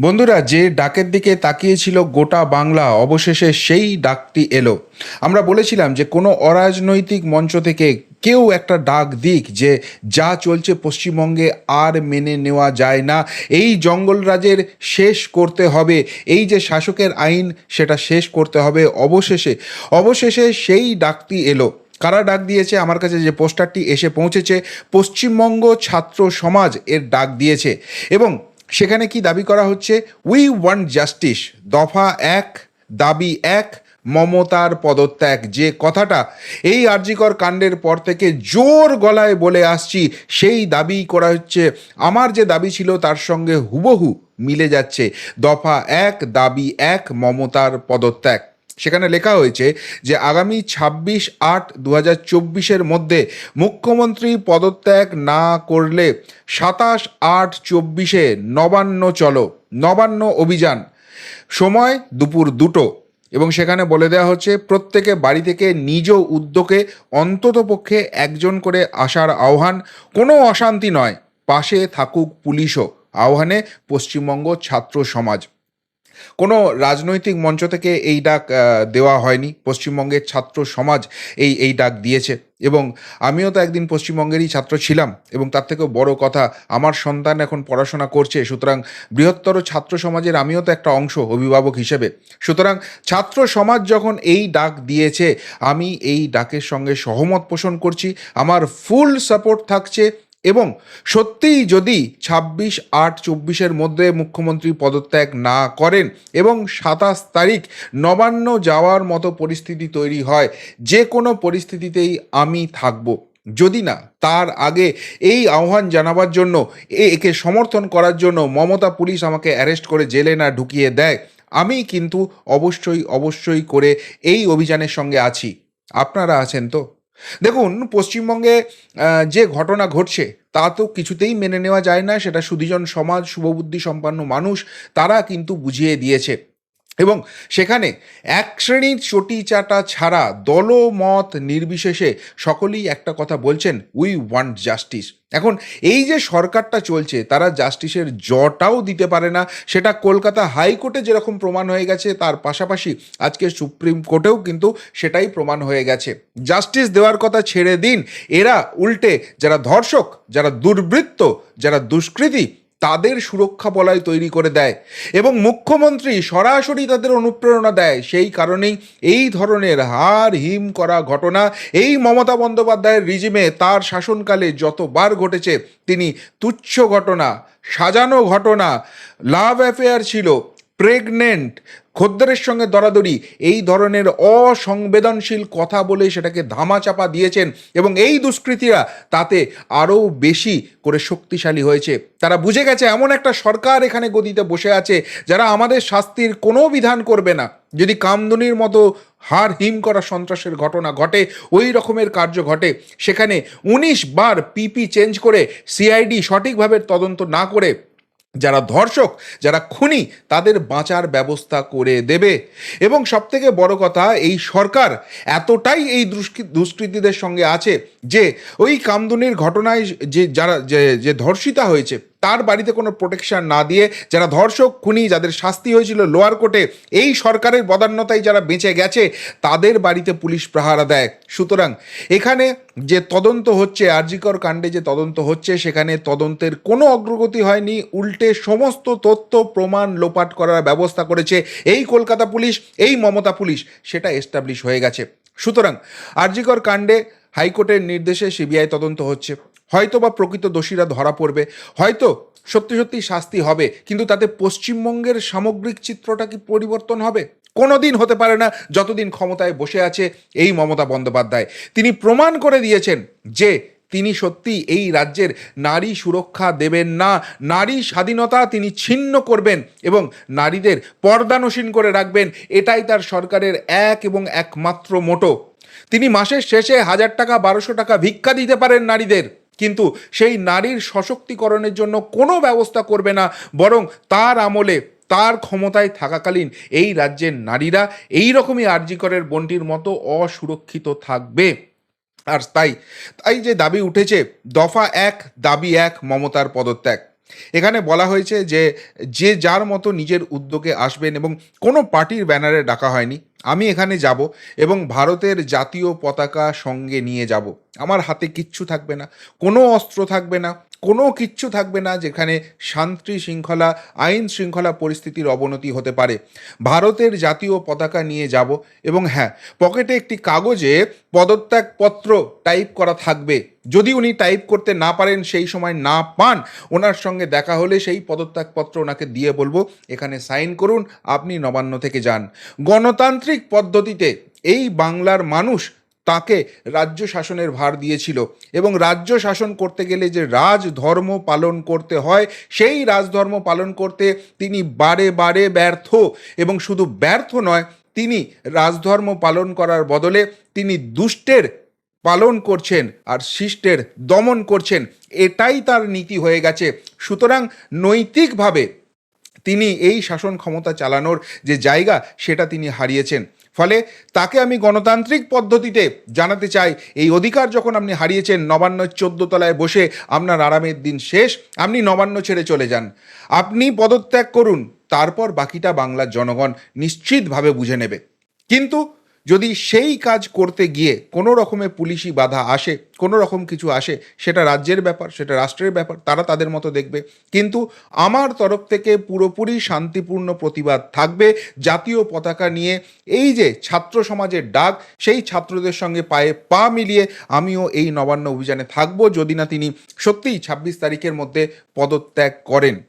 বন্ধুরা, যে ডাকের দিকে তাকিয়েছিল গোটা বাংলা, অবশেষে সেই ডাকটি এলো। আমরা বলেছিলাম যে কোনো অরাজনৈতিক মঞ্চ থেকে কেউ একটা ডাক দিক যে যা চলছে পশ্চিমবঙ্গে আর মেনে নেওয়া যায় না। এই জঙ্গলরাজের শেষ করতে হবে। এই যে শাসকের আইন, সেটা শেষ করতে হবে অবশেষে। অবশেষে সেই ডাকটি এলো। কারা ডাক দিয়েছে? আমার কাছে যে পোস্টারটি এসে পৌঁছেছে, পশ্চিমবঙ্গ ছাত্র সমাজ এর ডাক দিয়েছে। এবং সেখানে কি দাবি করা হচ্ছে? উই ওয়ান জাস্টিস দফা এক, দাবি এক, মমতার পদত্যাগ। যে কথাটা এই আর্জিকর কাণ্ডের পর থেকে জোর গলায় বলে আসছি, সেই দাবি করা হচ্ছে, আমার যে দাবি ছিল তার সঙ্গে হুবহু মিলে যাচ্ছে। দফা এক, দাবি এক, মমতার পদত্যাগ। সেখানে লেখা হয়েছে যে আগামী ছাব্বিশ আট দু হাজার চব্বিশের মধ্যে মুখ্যমন্ত্রী পদত্যাগ না করলে সাতাশ আট চব্বিশে নবান্ন চলো, নবান্ন অভিযান। সময় দুপুর দুটো এবং সেখানে বলে দেওয়া হচ্ছে, প্রত্যেকে বাড়ি থেকে নিজ উদ্যোগে অন্ততপক্ষে একজন করে আসার আহ্বান। কোনো অশান্তি নয়, পাশে থাকুক পুলিশও। আহ্বানে পশ্চিমবঙ্গ ছাত্র সমাজ। কোনো রাজনৈতিক মঞ্চ থেকে এই ডাক দেওয়া হয়নি। পশ্চিমবঙ্গের ছাত্র সমাজ এই এই ডাক দিয়েছে। এবং আমিও তো একদিন পশ্চিমবঙ্গেরই ছাত্র ছিলাম এবং তার থেকেও বড় কথা, আমার সন্তান এখন পড়াশোনা করছে, সুতরাং বৃহত্তর ছাত্র সমাজের আমিও তো একটা অংশ, অভিভাবক হিসেবে। সুতরাং ছাত্র সমাজ যখন এই ডাক দিয়েছে, আমি এই ডাকের সঙ্গে সহমত পোষণ করছি। আমার ফুল সাপোর্ট থাকছে। এবং সত্যিই যদি ছাব্বিশ আট চব্বিশের মধ্যে মুখ্যমন্ত্রী পদত্যাগ না করেন এবং সাতাশ তারিখ নবান্ন যাওয়ার মতো পরিস্থিতি তৈরি হয়, যে কোনো পরিস্থিতিতেই আমি থাকব। যদি না, তার আগে এই আহ্বান জানাবার জন্য একে সমর্থন করার জন্য মমতা পুলিশ আমাকে অ্যারেস্ট করে জেলে না ঢুকিয়ে দেয়। আমি কিন্তু অবশ্যই অবশ্যই করে এই অভিযানের সঙ্গে আছি। আপনারা আছেন তো? দেখুন, পশ্চিমবঙ্গে যে ঘটনা ঘটছে, তা তো কিছুতেই মেনে নেওয়া যায় না। সেটা সুধীজন সমাজ, শুভবুদ্ধি সম্পন্ন মানুষ, তারা কিন্তু বুঝিয়ে দিয়েছে। এবং সেখানে এক শ্রেণির চটি চাটা ছাড়া দলমত নির্বিশেষে সকলেই একটা কথা বলছেন উই ওয়ান্ট জাস্টিস এখন এই যে সরকারটা চলছে, তারা জাস্টিসের জটাও দিতে পারে না। সেটা কলকাতা হাইকোর্টে যেরকম প্রমাণ হয়ে গেছে, তার পাশাপাশি আজকে সুপ্রিম কোর্টেও কিন্তু সেটাই প্রমাণ হয়ে গেছে। জাস্টিস দেওয়ার কথা ছেড়ে দিন। এরা উল্টে যারা ধর্ষক, যারা দুর্বৃত্ত, যারা দুষ্কৃতী তাদের সুরক্ষা বলয় তৈরি করে দেয় এবং মুখ্যমন্ত্রী সরাসরি তাদের অনুপ্রেরণা দেয়। সেই কারণেই এই ধরনের হার হিম করা ঘটনা এই মমতা বন্দ্যোপাধ্যায়ের রিজিমে তার শাসনকালে যতবার ঘটেছে, তিনি তুচ্ছ ঘটনা, সাজানো ঘটনা, লাভ অ্যাফেয়ার ছিল, প্রেগনেন্ট খদ্দেরের সঙ্গে দরাদরি এই ধরনের অসংবেদনশীল কথা বলে সেটাকে ধামাচাপা দিয়েছেন এবং এই দুষ্কৃতীরা তাতে আরও বেশি করে শক্তিশালী হয়েছে। তারা বুঝে গেছে এমন একটা সরকার এখানে গদিতে বসে আছে যারা আমাদের শাস্তির কোনো বিধান করবে না। যদি কামদুনির মতো হার হিম করা সন্ত্রাসের ঘটনা ঘটে, ওই রকমের কার্য ঘটে, সেখানে উনিশ বার পিপি চেঞ্জ করে সিআইডি সঠিকভাবে তদন্ত না করে যারা ধর্ষক, যারা খুনি, তাদের বাঁচার ব্যবস্থা করে দেবে। এবং সবথেকে বড় কথা, এই সরকার এতটাই এই দুষ্কৃতিদের সঙ্গে আছে যে, ওই কামদুনির ঘটনায় যে যারা, যে যে ধর্ষিতা হয়েছে তার বাড়িতে কোনো প্রোটেকশন না দিয়ে যারা ধর্ষক, খুনি যাদের শাস্তি হয়েছিল লোয়ার কোর্টে এই সরকারের বদান্যতায় যারা বেঁচে গেছে, তাদের বাড়িতে পুলিশ প্রহারা দেয়। সুতরাং এখানে যে তদন্ত হচ্ছে, আরজিকর কাণ্ডে যে তদন্ত হচ্ছে, সেখানে তদন্তের কোনো অগ্রগতি হয়নি। উল্টে সমস্ত তথ্য, প্রমাণ লোপাট করার ব্যবস্থা করেছে এই কলকাতা পুলিশ, এই মমতা পুলিশ, সেটা এস্টাবলিশ হয়ে গেছে। সুতরাং আরজিকর কাণ্ডে হাইকোর্টের নির্দেশে সিবিআই তদন্ত হচ্ছে। হয়তো বা প্রকৃত দোষীরা ধরা পড়বে, হয়তো সত্যি সত্যি শাস্তি হবে, কিন্তু তাতে পশ্চিমবঙ্গের সামগ্রিক চিত্রটা কি পরিবর্তন হবে? কোনোদিন হতে পারে না যতদিন ক্ষমতায় বসে আছে এই মমতা বন্দ্যোপাধ্যায়। তিনি প্রমাণ করে দিয়েছেন যে তিনি সত্যি এই রাজ্যের নারী সুরক্ষা দেবেন না, নারী স্বাধীনতা তিনি ছিন্ন করবেন এবং নারীদের পর্দানসীন করে রাখবেন, এটাই তার সরকারের এক এবং একমাত্র মোটো। তিনি মাসের শেষে হাজার টাকা, বারোশো টাকা ভিক্ষা দিতে পারেন নারীদের। কিন্তু সেই নারীর সশক্তিকরণের জন্য কোনো ব্যবস্থা করবে না, বরং তার আমলে তার ক্ষমতায় থাকাকালীন এই রাজ্যের নারীরা এই রকমই আর্জিকরের বন্টির মতো অসুরক্ষিত থাকবে। আর তাই তাই যে দাবি উঠেছে, দফা এক, দাবি এক, মমতার পদত্যাগ। এখানে বলা হয়েছে যে যে যার মতো নিজের উদ্যোগে আসবেন এবং কোনো পার্টির ব্যানারে ডাকা হয়নি। আমি এখানে যাব এবং ভারতের জাতীয় পতাকা সঙ্গে নিয়ে যাব। আমার হাতে কিচ্ছু থাকবে না, কোনো অস্ত্র থাকবে না কোনো কিচ্ছু থাকবে না যেখানে শান্তি শৃঙ্খলা, আইন শৃঙ্খলা পরিস্থিতির অবনতি হতে পারে। ভারতের জাতীয় পতাকা নিয়ে যাব এবং হ্যাঁ পকেটে একটি কাগজে পদত্যাগপত্র টাইপ করা থাকবে। যদি উনি টাইপ করতে না পারেন, সেই সময় না পান, ওনার সঙ্গে দেখা হলে সেই পদত্যাগপত্র ওনাকে দিয়ে বলব, এখানে সাইন করুন, আপনি নবান্ন থেকে যান। গণতান্ত্রিক পদ্ধতিতে এই বাংলার মানুষ তাকে রাজ্য শাসনের ভার দিয়েছিল। এবং রাজ্য শাসন করতে গেলে যে রাজধর্ম পালন করতে হয়, সেই রাজধর্ম পালন করতে তিনি বারে বারে ব্যর্থ। এবং শুধু ব্যর্থ নয়, তিনি রাজধর্ম পালন করার বদলে তিনি দুষ্টের পালন করছেন আর শিষ্টের দমন করছেন। এটাই তার নীতি হয়ে গেছে। সুতরাং নৈতিকভাবে তিনি এই শাসন ক্ষমতা চালানোর যে জায়গা, সেটা তিনি হারিয়েছেন। ফলে তাকে আমি গণতান্ত্রিক পদ্ধতিতে জানাতে চাই। এই অধিকার যখন আপনি হারিয়েছেন, নবান্ন চোদ্দ তলায় বসে আপনার আরামের দিন শেষ, আপনি নবান্ন ছেড়ে চলে যান। আপনি পদত্যাগ করুন, তারপর বাকিটা বাংলার জনগণ নিশ্চিতভাবে বুঝে নেবে। কিন্তু যদি সেই কাজ করতে গিয়ে কোনো রকমের পুলিশি বাধা আসে, কোনো রকম কিছু আসে, সেটা রাজ্যের ব্যাপার, সেটা রাষ্ট্রের ব্যাপার, তারা তাদের মতো দেখবে। কিন্তু আমার তরফ থেকে পুরোপুরি শান্তিপূর্ণ প্রতিবাদ থাকবে জাতীয় পতাকা নিয়ে। এই যে ছাত্র সমাজের ডাক, সেই ছাত্রদের সঙ্গে পায়ে পা মিলিয়ে আমিও এই নবান্ন অভিযানে থাকব যদি না তিনি সত্যিই ছাব্বিশ তারিখের মধ্যে পদত্যাগ করেন।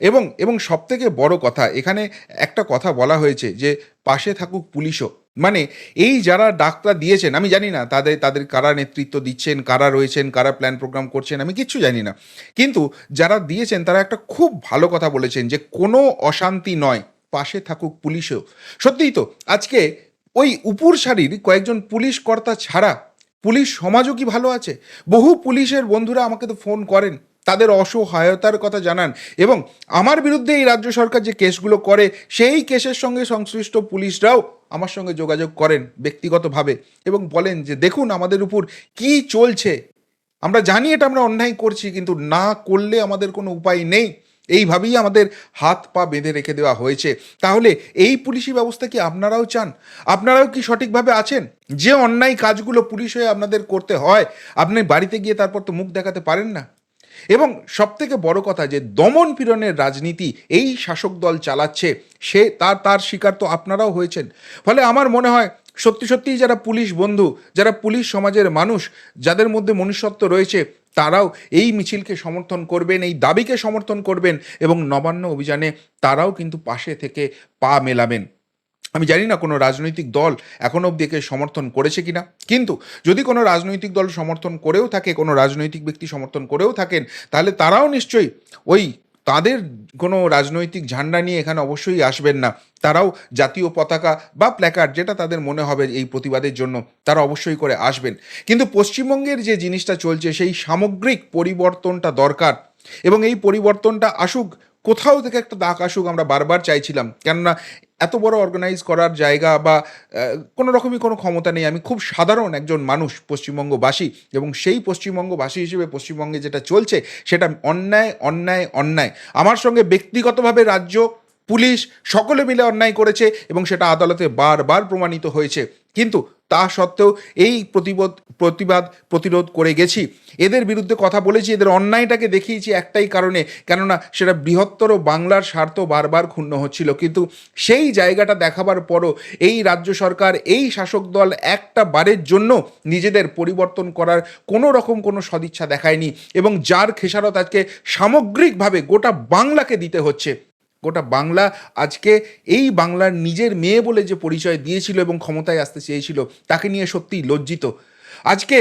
এবং এবং সব থেকে বড় কথা, এখানে একটা কথা বলা হয়েছে যে পাশে থাকুক পুলিশও। মানে এই যারা ডাক্তার দিয়েছেন, আমি জানি না তাদের তাদের কারা নেতৃত্ব দিচ্ছেন, কারা রয়েছেন, কারা প্ল্যান প্রোগ্রাম করছেন, আমি কিচ্ছু জানি না। কিন্তু যারা দিয়েছেন, তারা একটা খুব ভালো কথা বলেছেন যে কোনো অশান্তি নয়, পাশে থাকুক পুলিশও। সত্যিই তো, আজকে ওই উপর সারির কয়েকজন পুলিশ কর্তা ছাড়া পুলিশ সমাজও কি ভালো আছে? বহু পুলিশের বন্ধুরা আমাকে তো ফোন করেন, তাদের অসহায়তার কথা জানান এবং আমার বিরুদ্ধে এই রাজ্য সরকার যে কেসগুলো করে, সেই কেসের সঙ্গে সংশ্লিষ্ট পুলিশরাও আমার সঙ্গে যোগাযোগ করেন ব্যক্তিগতভাবে এবং বলেন যে, দেখুন, আমাদের উপর কি চলছে। আমরা জানি এটা আমরা অন্যায় করছি, কিন্তু না করলে আমাদের কোনো উপায় নেই। এইভাবেই আমাদের হাত পা বেঁধে রেখে দেওয়া হয়েছে। তাহলে এই পুলিশি ব্যবস্থা কি আপনারাও চান? আপনারাও কি সঠিকভাবে আছেন? যে অন্যায় কাজগুলো পুলিশ হয়ে আপনাদের করতে হয়, আপনি বাড়িতে গিয়ে তারপর তো মুখ দেখাতে পারেন না। এবং সবথেকে বড় কথা যে দমন পীড়নের রাজনীতি এই শাসক দল চালাচ্ছে, সে তার তার শিকার তো আপনারাও হয়েছেন। ফলে আমার মনে হয় সত্যি সত্যিই যারা পুলিশ বন্ধু, যারা পুলিশ সমাজের মানুষ, যাদের মধ্যে মনুষ্যত্ব রয়েছে, তারাও এই মিছিলকে সমর্থন করবেন, এই দাবিকে সমর্থন করবেন এবং নবান্ন অভিযানে তারাও কিন্তু পাশে থেকে পা মেলাবেন। আমি জানি না কোনো রাজনৈতিক দল এখনও অব্দি একে সমর্থন করেছে কিনা। কিন্তু যদি কোনো রাজনৈতিক দল সমর্থন করেও থাকে, কোনো রাজনৈতিক ব্যক্তি সমর্থন করেও থাকেন, তাহলে তারাও নিশ্চয়ই ওই তাদের কোনো রাজনৈতিক ঝান্ডা নিয়ে এখানে অবশ্যই আসবেন না। তারাও জাতীয় পতাকা বা প্ল্যাকার্ড যেটা তাদের মনে হবে এই প্রতিবাদের জন্য, তারা অবশ্যই করে আসবেন। কিন্তু পশ্চিমবঙ্গের যে জিনিসটা চলছে, সেই সামগ্রিক পরিবর্তনটা দরকার এবং এই পরিবর্তনটা আসুক কোথাও থেকে একটা দাগ আসুক আমরা বারবার চাইছিলাম। কেননা এত বড় অর্গানাইজ করার জায়গা বা কোনো রকমই কোনো ক্ষমতা নেই। আমি খুব সাধারণ একজন মানুষ, পশ্চিমবঙ্গবাসী এবং সেই পশ্চিমবঙ্গবাসী হিসেবে পশ্চিমবঙ্গে যেটা চলছে সেটা অন্যায় অন্যায় অন্যায়। আমার সঙ্গে ব্যক্তিগতভাবে রাজ্য, পুলিশ সকলে মিলে অন্যায় করেছে এবং সেটা আদালতে বারবার প্রমাণিত হয়েছে। কিন্তু তা সত্ত্বেও এই প্রতিবাদ প্রতিবাদ প্রতিরোধ করে গেছি। এদের বিরুদ্ধে কথা বলেছি, এদের অন্যায়টাকে দেখিয়েছি একটাই কারণে, কেননা সেটা বৃহত্তর বাংলার স্বার্থ বারবার ক্ষুণ্ণ হচ্ছিল। কিন্তু সেই জায়গাটা দেখাবার পরও এই রাজ্য সরকার, এই শাসক দল একটা বারের জন্য নিজেদের পরিবর্তন করার কোনো রকম কোনো সদিচ্ছা দেখায়নি এবং যার খেসারত আজকে সামগ্রিকভাবে গোটা বাংলাকে দিতে হচ্ছে। গোটা বাংলা আজকে এই বাংলার নিজের মেয়ে বলে যে পরিচয় দিয়েছিল এবং ক্ষমতায় আসতে চেয়েছিল, তাকে নিয়ে সত্যিই লজ্জিত। আজকে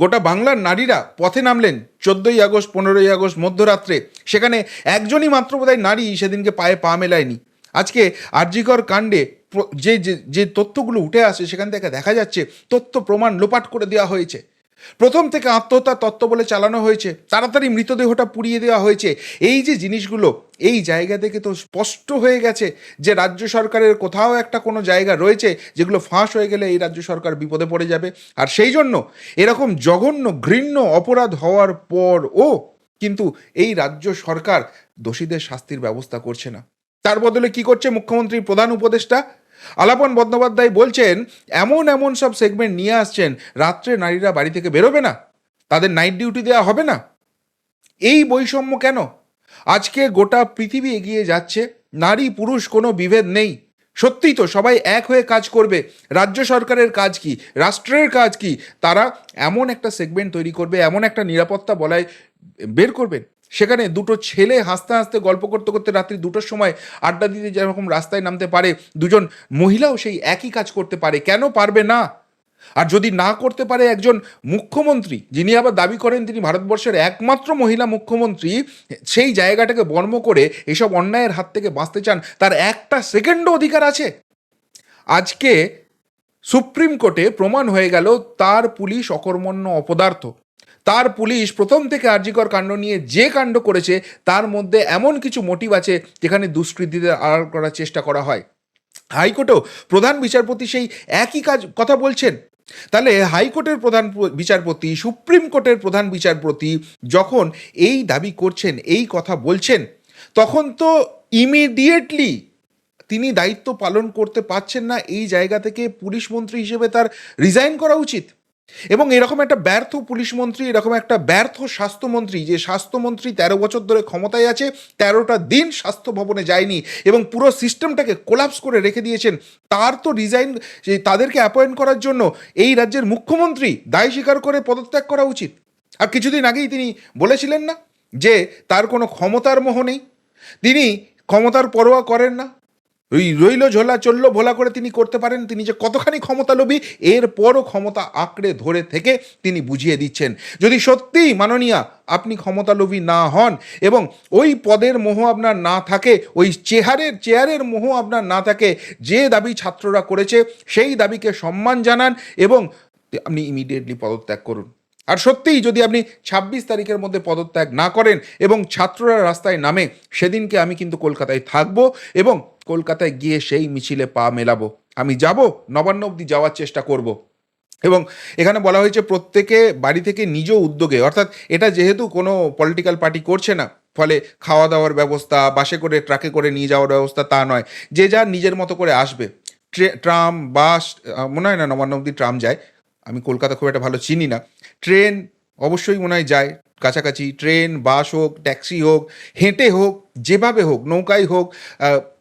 গোটা বাংলার নারীরা পথে নামলেন চোদ্দোই আগস্ট, পনেরোই আগস্ট মধ্যরাত্রে। সেখানে একজনই মাত্র বোধহয় নারী সেদিনকে পায়ে পা মেলায়নি। আজকে আরজিকর কাণ্ডে যে যে যে তথ্যগুলো উঠে আসে, সেখান থেকে দেখা যাচ্ছে তথ্য প্রমাণ লোপাট করে দেওয়া হয়েছে। প্রথম থেকে আত্মহত্যা তত্ত্ব বলে চালানো হয়েছে। তাড়াতাড়ি মৃতদেহটা পুড়িয়ে দেওয়া হয়েছে। এই যে জিনিসগুলো, এই জায়গা থেকে তো স্পষ্ট হয়ে গেছে যে রাজ্য সরকারের কোথাও একটা কোনো জায়গা রয়েছে যেগুলো ফাঁস হয়ে গেলে এই রাজ্য সরকার বিপদে পড়ে যাবে। আর সেই জন্য এরকম জঘন্য, ঘৃণ্য অপরাধ হওয়ার পর ও কিন্তু এই রাজ্য সরকার দোষীদের শাস্তির ব্যবস্থা করছে না। তার বদলে কি করছে মুখ্যমন্ত্রীর প্রধান উপদেষ্টা? আলাপন বন্দ্যোপাধ্যায় বলছেন, এমন এমন সব সেগমেন্ট নিয়ে আসছেন, রাত্রে নারীরা বাড়ি থেকে বেরোবে না, তাদের নাইট ডিউটি দেওয়া হবে না। এই বৈষম্য কেন? আজকে গোটা পৃথিবী এগিয়ে যাচ্ছে, নারী পুরুষ কোনো বিভেদ নেই। সত্যিই তো, সবাই এক হয়ে কাজ করবে। রাজ্য সরকারের কাজ কি? রাষ্ট্রের কাজ কি? তারা এমন একটা সেগমেন্ট তৈরি করবে, এমন একটা নিরাপত্তা বলায় বের করবেন সেখানে দুটো ছেলে হাসতে হাসতে গল্প করতে করতে রাত্রি দুটোর সময় আড্ডা দিতে যেরকম রাস্তায় নামতে পারে, দুজন মহিলাও সেই একই কাজ করতে পারে। কেন পারবে না? আর যদি না করতে পারে একজন মুখ্যমন্ত্রী, যিনি আবার দাবি করেন তিনি ভারতবর্ষের একমাত্র মহিলা মুখ্যমন্ত্রী, সেই জায়গাটাকে বর্ম করে এসব অন্যায়ের হাত থেকে বাঁচতে চান, তার একটা সেকেন্ডও অধিকার আছে। আজকে সুপ্রিম কোর্টে প্রমাণ হয়ে গেল, তার পুলিশ অকর্মণ্য অপদার্থ। তার পুলিশ প্রথম থেকে আর্যিকর কাণ্ড নিয়ে যে কাণ্ড করেছে, তার মধ্যে এমন কিছু মোটিভ আছে যেখানে দুষ্কৃতীদের আড়াল করার চেষ্টা করা হয়। হাইকোর্টেও প্রধান বিচারপতি সেই একই কাজ, কথা বলছেন। তাহলে হাইকোর্টের প্রধান বিচারপতি, সুপ্রিম কোর্টের প্রধান বিচারপতি যখন এই দাবি করছেন, এই কথা বলছেন, তখন তো ইমিডিয়েটলি তিনি দায়িত্ব পালন করতে পারছেন না, এই জায়গা থেকে পুলিশ মন্ত্রী হিসেবে তার রিজাইন করা উচিত। এবং এরকম একটা ব্যর্থ পুলিশ মন্ত্রী, এরকম একটা ব্যর্থ স্বাস্থ্যমন্ত্রী যে স্বাস্থ্যমন্ত্রী তেরো বছর ধরে ক্ষমতায় আছে, তেরোটা দিন স্বাস্থ্য ভবনে যায়নি এবং পুরো সিস্টেমটাকে কোলাপস করে রেখে দিয়েছেন, তার তো রিজাইন তাদেরকে অ্যাপয়েন্ট করার জন্য এই রাজ্যের মুখ্যমন্ত্রী দায় স্বীকার করে পদত্যাগ করা উচিত। আর কিছুদিন আগেই তিনি বলেছিলেন না যে তার কোনো ক্ষমতার মোহ নেই। তিনি ক্ষমতার পরোয়া করেন না। ওই রইল, ঝোলা চলল ভোলা করে তিনি করতে পারেন। তিনি যে কতখানি ক্ষমতা লোভী এরপরও ক্ষমতা আঁকড়ে ধরে থেকে তিনি বুঝিয়ে দিচ্ছেন। যদি সত্যিই, মাননীয়া, আপনি ক্ষমতালোভী না হন এবং ওই পদের মোহ আপনার না থাকে, ওই চেহারের, চেয়ারের মোহ আপনার না থাকে, যে দাবি ছাত্ররা করেছে, সেই দাবিকে সম্মান জানান এবং আপনি ইমিডিয়েটলি পদত্যাগ করুন। আর সত্যিই, যদি আপনি ছাব্বিশ তারিখের মধ্যে পদত্যাগ না করেন এবং ছাত্ররা রাস্তায় নামে, সেদিনকে আমি কিন্তু কলকাতায় থাকব এবং কলকাতায় গিয়ে সেই মিছিলে পা মেলাবো। আমি যাব, নবান্ন অবধি যাওয়ার চেষ্টা করব। এবং এখানে বলা হয়েছে প্রত্যেকে বাড়ি থেকে নিজ উদ্যোগে, অর্থাৎ এটা যেহেতু কোনো পলিটিক্যাল পার্টি করছে না, ফলে খাওয়া দাওয়ার ব্যবস্থা, বাসে করে, ট্রাকে করে নিয়ে যাওয়ার ব্যবস্থা তা নয়। যে যার নিজের মতো করে আসবে। ট্রে- ট্রাম, বাস মনে হয় না নবান্ন অবধি ট্রাম যায়। আমি কলকাতা খুব একটা ভালো চিনি না। ট্রেন অবশ্যই মনে হয় যায়, কাছাকাছি। ট্রেন, বাস হোক, ট্যাক্সি হোক, হেঁটে হোক, যেভাবে হোক নৌকায় হোক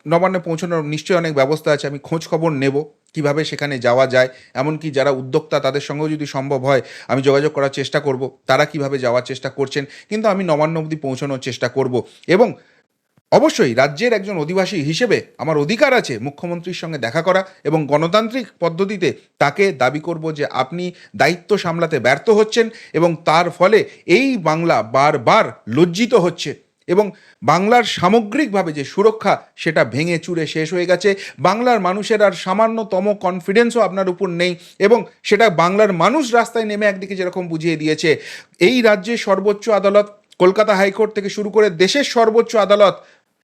নবান্নে পৌঁছানোর নিশ্চয়ই অনেক ব্যবস্থা আছে, আমি খোঁজ খবর নেব কীভাবে সেখানে যাওয়া যায়। এমনকি যারা উদ্যোক্তা, তাদের সঙ্গেও যদি সম্ভব হয়, আমি যোগাযোগ করার চেষ্টা করব, তারা কীভাবে যাওয়ার চেষ্টা করছেন, কিন্তু আমি নবান্ন অবধি পৌঁছানোর চেষ্টা করব। এবং অবশ্যই রাজ্যের একজন অধিবাসী হিসেবে আমার অধিকার আছে মুখ্যমন্ত্রীর সঙ্গে দেখা করা এবং গণতান্ত্রিক পদ্ধতিতে তাকে দাবি করব যে আপনি দায়িত্ব সামলাতে ব্যর্থ হচ্ছেন এবং তার ফলে এই বাংলা বারবার লজ্জিত হচ্ছে। এবং বাংলার সামগ্রিকভাবে যে সুরক্ষা, সেটা ভেঙে চুরে শেষ হয়ে গেছে। বাংলার মানুষের আর সামান্যতম কনফিডেন্সও আপনার উপর নেই এবং সেটা বাংলার মানুষ রাস্তায় নেমে একদিকে যেরকম বুঝিয়ে দিয়েছে। এই রাজ্যের সর্বোচ্চ আদালত, কলকাতা হাইকোর্ট থেকে শুরু করে দেশের সর্বোচ্চ আদালত,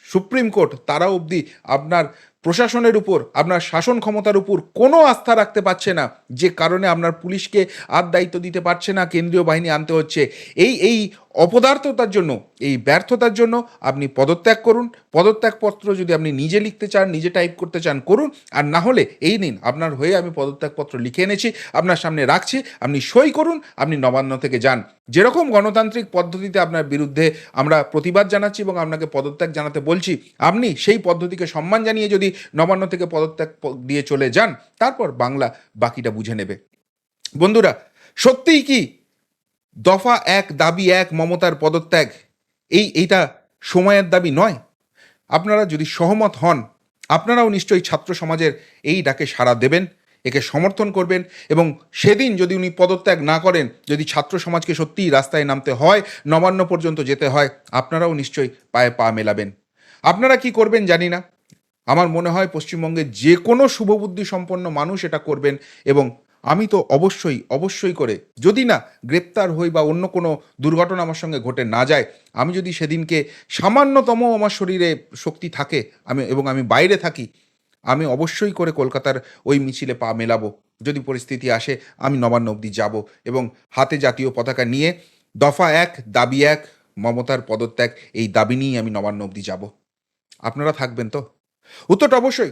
সুপ্রিম কোর্ট, তারা অবধি আপনার প্রশাসনের উপর, আপনার শাসন ক্ষমতার উপর কোনো আস্থা রাখতে পারছে না। যে কারণে আপনার পুলিশকে আর দায়িত্ব দিতে পারছে না, কেন্দ্রীয় বাহিনী আনতে হচ্ছে। এই এই অপদার্থতার জন্য, এই ব্যর্থতার জন্য আপনি পদত্যাগ করুন। পদত্যাগপত্র যদি আপনি নিজে লিখতে চান, নিজে টাইপ করতে চান, করুন। আর না হলে এই নিন, আপনার হয়ে আমি পদত্যাগপত্র লিখে এনেছি, আপনার সামনে রাখছি, আপনি সই করুন, আপনি নবান্ন থেকে যান। যেরকম গণতান্ত্রিক পদ্ধতিতে আপনার বিরুদ্ধে আমরা প্রতিবাদ জানাচ্ছি এবং আপনাকে পদত্যাগ জানাতে বলছি, আপনি সেই পদ্ধতিকে সম্মান জানিয়ে যদি নবান্ন থেকে পদত্যাগ দিয়ে চলে যান, তারপর বাংলা বাকিটা বুঝে নেবে। বন্ধুরা, সত্যিই কি দফা এক, দাবি এক, মমতার পদত্যাগ, এই, এইটা সময়ের দাবি নয়। আপনারা যদি সহমত হন, আপনারাও নিশ্চয়ই ছাত্র সমাজের এই ডাকে সাড়া দেবেন, একে সমর্থন করবেন এবং সেদিন যদি উনি পদত্যাগ না করেন, যদি ছাত্র সমাজকে সত্যিই রাস্তায় নামতে হয়, নবান্ন পর্যন্ত যেতে হয়, আপনারাও নিশ্চয়ই পায়ে পা মেলাবেন। আপনারা কি করবেন জানি না। আমার মনে হয় পশ্চিমবঙ্গের যে কোনো শুভবুদ্ধি সম্পন্ন মানুষ এটা করবেন এবং আমি তো অবশ্যই অবশ্যই করে, যদি না গ্রেপ্তার হই বা অন্য কোনো দুর্ঘটনা আমার সঙ্গে ঘটে না যায়, আমি যদি সেদিনকে সামান্যতম আমার শরীরে শক্তি থাকে, আমি, এবং আমি বাইরে থাকি, আমি অবশ্যই করে কলকাতার ওই মিছিলে পা মেলাবো। যদি পরিস্থিতি আসে, আমি নবান্ন অবধি যাব এবং হাতে জাতীয় পতাকা নিয়ে দফা এক, দাবি এক, মমতার পদত্যাগ, এই দাবি নিয়েই আমি নবান্ন অবধি যাব। আপনারা থাকবেন তো? উত্তরটা অবশ্যই।